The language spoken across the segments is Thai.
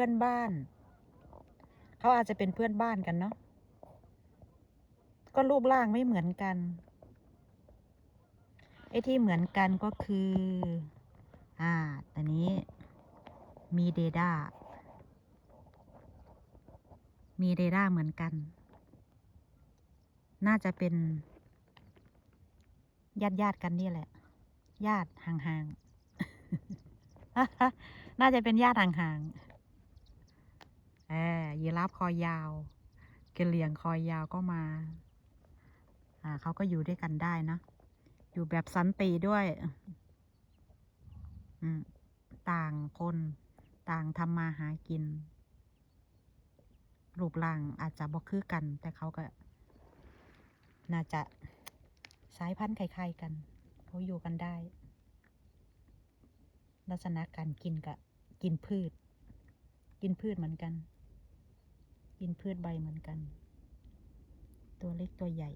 พื่อนบ้าน เขาอาจจะเป็นเพื่อนบ้านกันเนาะก็รูปร่างไม่เหมือนกันไอ้ที่เหมือนกันก็คือ อ่าตอนนี้มีเดด้ามีเรดาเหมือนกัน น่าจะเป็น ญาติญาติกันนี่แหละ ญาติห่างๆ น่าจะเป็นญาติห่างๆ แอบยีราฟคอยาวเหลี่ยงคอยาวก็มา อ่าเขาก็อยู่ด้วยกันได้นะ อยู่แบบสันติด้วย อืม ต่างคน ต่างทำมาหากิน รูปร่างอาจจะบ่คือกัน แต่เขาก็ น่าจะสายพันธุ์คล้ายๆกัน เขาอยู่กันได้ ลักษณะการกินกะกินพืช กินพืชเหมือนกัน กินพืชใบเหมือนกัน ตัวเล็กตัวใหญ่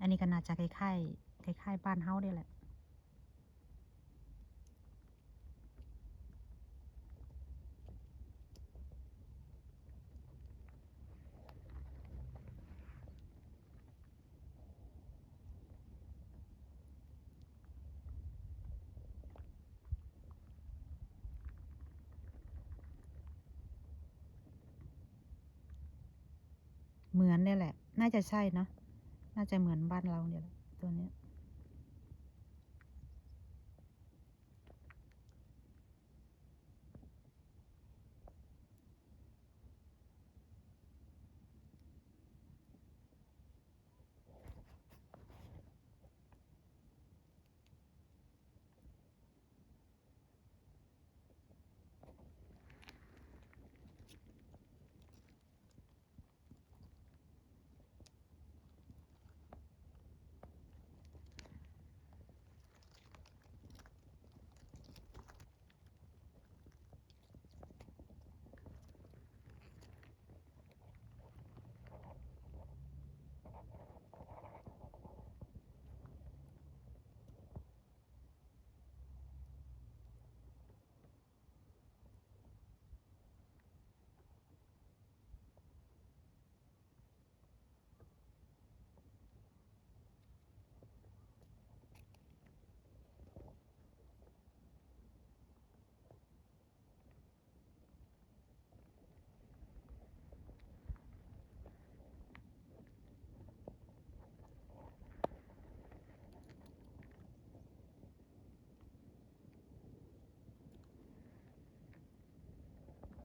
อันนี้ก็น่าจะคล้ายๆคล้ายๆบ้านเฮาได้แหละ เนี่ยแหละ น่าจะใช่เนาะน่าจะเหมือนบ้านเราเนี่ยแหละตัวเนี้ย